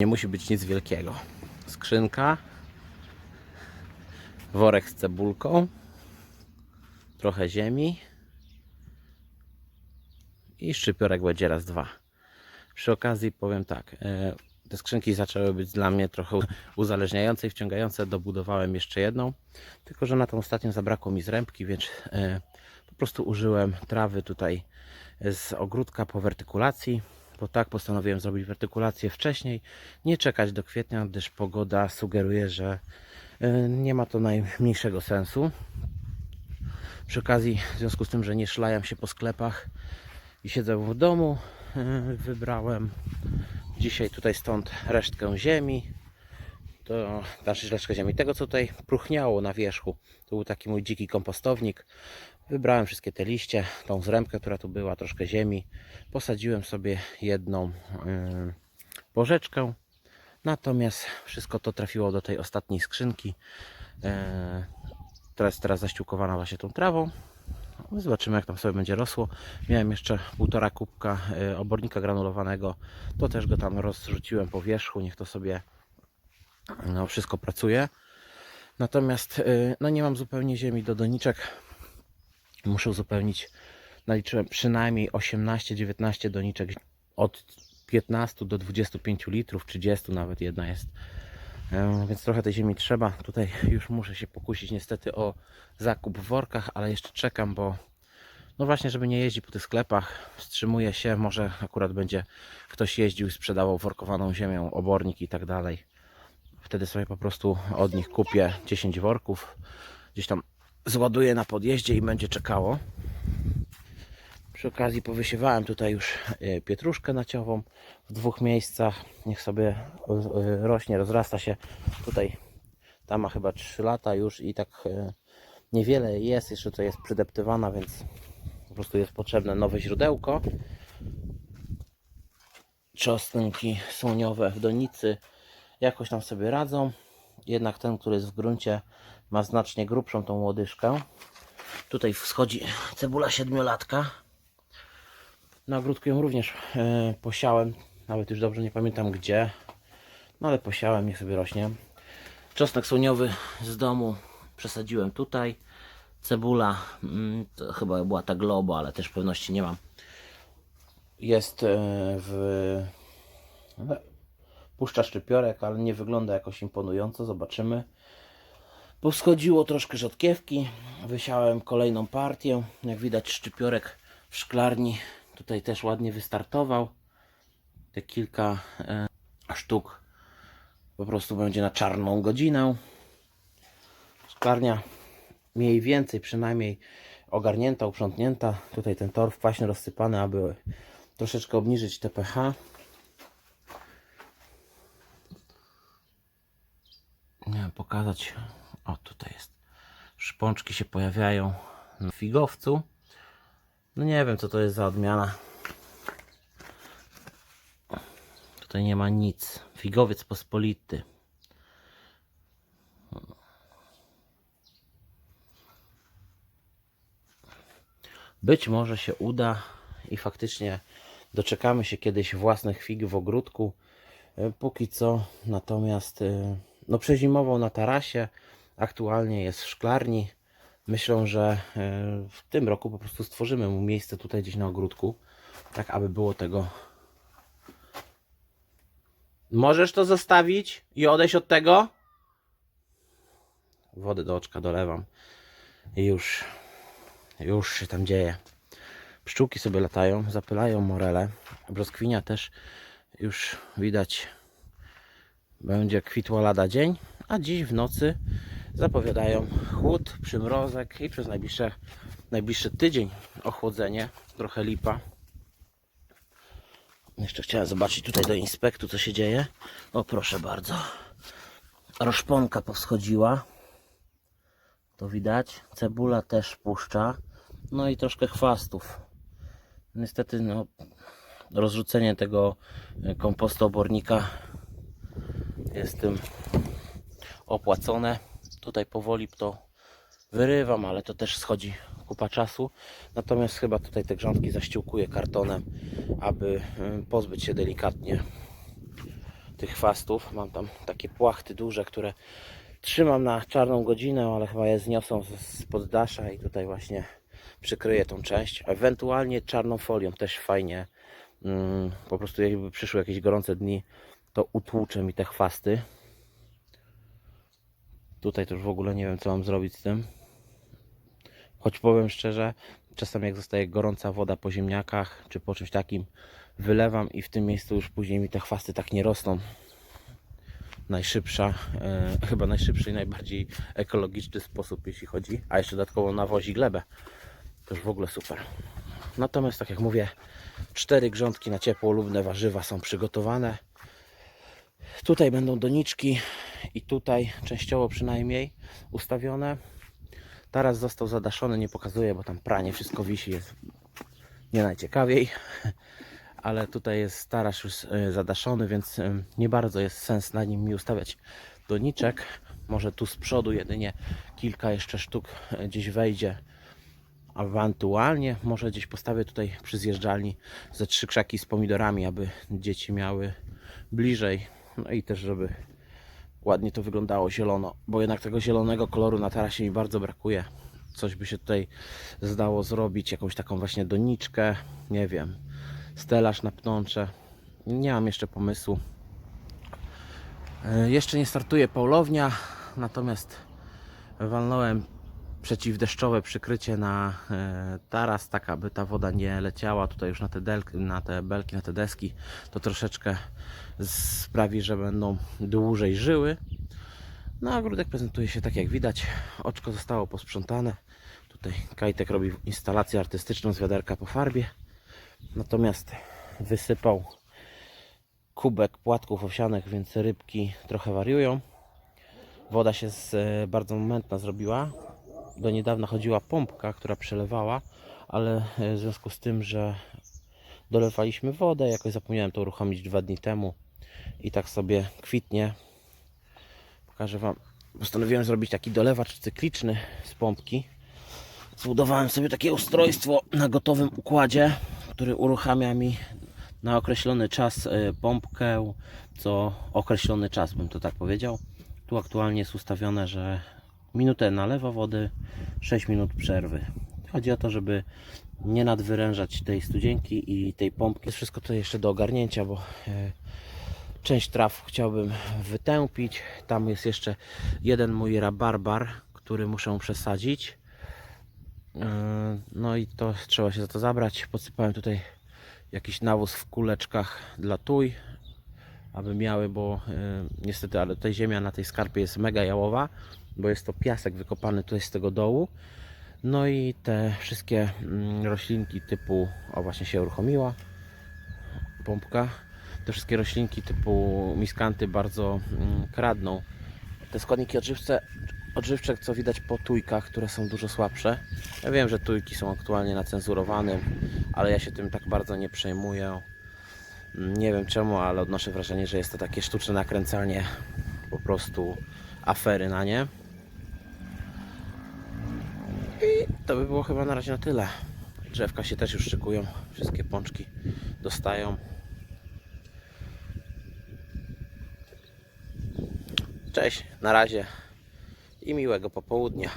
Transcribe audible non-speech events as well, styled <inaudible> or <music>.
Nie musi być nic wielkiego. Skrzynka, worek z cebulką, trochę ziemi i szczypiorek będzie raz dwa. Przy okazji powiem tak, e, te skrzynki zaczęły być dla mnie trochę uzależniające i wciągające. Dobudowałem jeszcze jedną, tylko że na tą ostatnią zabrakło mi zrębki, więc e, po prostu użyłem trawy tutaj z ogródka po wertykulacji, bo tak postanowiłem zrobić wertykulację wcześniej, nie czekać do kwietnia, gdyż pogoda sugeruje, że e, nie ma to najmniejszego sensu. Przy okazji, w związku z tym, że nie szlajam się po sklepach i siedzę w domu, e, wybrałem dzisiaj tutaj stąd resztkę ziemi. To znaczy resztkę ziemi. Tego co tutaj próchniało na wierzchu. To był taki mój dziki kompostownik. Wybrałem wszystkie te liście, tą zrębkę, która tu była, troszkę ziemi. Posadziłem sobie jedną porzeczkę. Natomiast wszystko to trafiło do tej ostatniej skrzynki. Która jest teraz zaściółkowana właśnie tą trawą. No, Zobaczymy jak tam sobie będzie rosło. Miałem jeszcze półtora kubka y, obornika granulowanego. To też go tam rozrzuciłem po wierzchu. Niech to sobie no, wszystko pracuje. Natomiast y, no, nie mam zupełnie ziemi do doniczek. Muszę uzupełnić. Naliczyłem przynajmniej 18-19 doniczek od 15 do 25 litrów, 30 nawet jedna jest. Więc trochę tej ziemi trzeba. Tutaj już muszę się pokusić niestety o zakup w workach, ale jeszcze czekam, bo no właśnie, żeby nie jeździć po tych sklepach, wstrzymuję się, może akurat będzie ktoś jeździł i sprzedawał workowaną ziemią, obornik i tak dalej. Wtedy sobie po prostu od nich kupię 10 worków, gdzieś tam zładuję na podjeździe i będzie czekało. Przy okazji powysiewałem tutaj już e, pietruszkę naciową w dwóch miejscach. Niech sobie e, rośnie, rozrasta się. Tutaj ta ma chyba 3 lata już i tak e, niewiele jest. Jeszcze to jest przydeptywana, więc po prostu jest potrzebne nowe źródełko. Czosnki słoniowe w donicy jakoś tam sobie radzą. Jednak ten, który jest w gruncie ma znacznie grubszą tą łodyżkę. Tutaj wschodzi cebula siedmiolatka. Na ogródku ją również e, posiałem, nawet już dobrze nie pamiętam gdzie, no ale posiałem, niech sobie rośnie. Czosnek słoniowy z domu przesadziłem tutaj. Cebula, mm, chyba była ta Globo, ale też pewności nie mam. Jest e, w puszcza szczypiorek, ale nie wygląda jakoś imponująco, zobaczymy. Powschodziło troszkę rzodkiewki, wysiałem kolejną partię. Jak widać szczypiorek w szklarni tutaj też ładnie wystartował. Te kilka e, sztuk po prostu będzie na czarną godzinę. Szklarnia mniej więcej przynajmniej ogarnięta, uprzątnięta. Tutaj ten torf kwaśny rozsypany, aby troszeczkę obniżyć te pH. Nie pokazać. O, tutaj jest. Szpączki się pojawiają na figowcu. No nie wiem, co to jest za odmiana. Tutaj nie ma nic. Figowiec pospolity. Być może się uda i faktycznie doczekamy się kiedyś własnych fig w ogródku. E, Póki co natomiast e, no przezimował na tarasie. Aktualnie jest w szklarni. Myślę, że e, w tym roku po prostu stworzymy mu miejsce tutaj gdzieś na ogródku, tak aby było tego. Możesz to zostawić i odejść od tego? Wody do oczka dolewam. I już, już się tam dzieje. Pszczółki sobie latają, zapylają morele. Brzoskwinia też już widać będzie kwitła lada dzień, a dziś w nocy zapowiadają chłód, przymrozek i przez najbliższe, najbliższy tydzień ochłodzenie, trochę lipa. Jeszcze chciałem zobaczyć tutaj do inspektu, co się dzieje. O, proszę bardzo. Roszponka powschodziła. To widać. Cebula też puszcza. No i troszkę chwastów. Niestety, no, rozrzucenie tego e, kompostu obornika jest tym opłacone. Tutaj powoli to wyrywam, ale to też schodzi kupa czasu. Natomiast chyba tutaj te grządki zaściółkuję kartonem, aby y, pozbyć się delikatnie tych chwastów. Mam tam takie płachty duże, które trzymam na czarną godzinę, ale chyba je zniosą z- poddasza i tutaj właśnie przykryję tą część. Ewentualnie czarną folią też fajnie. Mm, po prostu jakby przyszły jakieś gorące dni, to utłuczę mi te chwasty. Tutaj to już w ogóle nie wiem co mam zrobić z tym. Choć powiem szczerze, czasem jak zostaje gorąca woda po ziemniakach czy po czymś takim, wylewam i w tym miejscu już później mi te chwasty tak nie rosną. Najszybsza, e, chyba najszybszy i najbardziej ekologiczny sposób, jeśli chodzi. A jeszcze dodatkowo nawozi glebę. To już w ogóle super. Natomiast, tak jak mówię, cztery grządki na ciepłolubne warzywa są przygotowane. Tutaj będą doniczki i tutaj częściowo przynajmniej ustawione. Taras został zadaszony, nie pokazuję, bo tam pranie wszystko wisi, jest nie najciekawiej. <laughs> Ale tutaj jest tarasz już e, zadaszony, więc e, nie bardzo jest sens na nim mi ustawiać doniczek. Może tu z przodu jedynie kilka jeszcze sztuk e, gdzieś wejdzie. Ewentualnie może gdzieś postawię tutaj przy zjeżdżalni ze trzy krzaki z pomidorami, aby dzieci miały bliżej. No i też, żeby ładnie to wyglądało zielono, bo jednak tego zielonego koloru na tarasie mi bardzo brakuje. Coś by się tutaj zdało zrobić, jakąś taką właśnie doniczkę, nie wiem, stelaż na pnącze. Nie mam jeszcze pomysłu. E, Jeszcze nie startuje połownia, natomiast walnąłem przeciwdeszczowe przykrycie na e, taras, tak aby ta woda nie leciała tutaj już na te, delki, na te belki, na te deski. To troszeczkę sprawi, że będą dłużej żyły. No a ogródek prezentuje się tak jak widać. Oczko zostało posprzątane. Tutaj Kajtek robi instalację artystyczną z wiaderka po farbie. Natomiast wysypał kubek płatków owsianych, więc rybki trochę wariują. Woda się z, e, bardzo momentna zrobiła. Do niedawna chodziła pompka, która przelewała, ale e, w związku z tym, że dolewaliśmy wodę, jakoś zapomniałem to uruchomić dwa dni temu i tak sobie kwitnie. Pokażę Wam. Postanowiłem zrobić taki dolewacz cykliczny z pompki. Zbudowałem sobie takie ustrojstwo na gotowym układzie, który uruchamia mi na określony czas y, pompkę, co określony czas bym to tak powiedział. Tu aktualnie jest ustawione, że minutę nalewa wody, 6 minut przerwy. Chodzi o to, żeby nie nadwyrężać tej studzienki i tej pompki. Jest wszystko to jeszcze do ogarnięcia, bo e, część traw chciałbym wytępić. Tam jest jeszcze jeden mój rabarbar, który muszę przesadzić. Yy, No i to trzeba się za to zabrać. Podsypałem tutaj jakiś nawóz w kuleczkach dla tuj, aby miały, bo yy, niestety, ale tutaj ziemia na tej skarpie jest mega jałowa, bo jest to piasek wykopany tutaj z tego dołu. No i te wszystkie mm, roślinki typu, o właśnie się uruchomiła pompka, te wszystkie roślinki typu miskanty bardzo mm, kradną te składniki odżywcze, odżywcze, co widać po tujkach, które są dużo słabsze. Ja wiem, że tujki są aktualnie na cenzurowanym, ale ja się tym tak bardzo nie przejmuję. Nie wiem czemu, ale odnoszę wrażenie, że jest to takie sztuczne nakręcanie po prostu afery na nie. I to by było chyba na razie na tyle. Drzewka się też już szykują, wszystkie pączki dostają. Cześć, na razie i miłego popołudnia.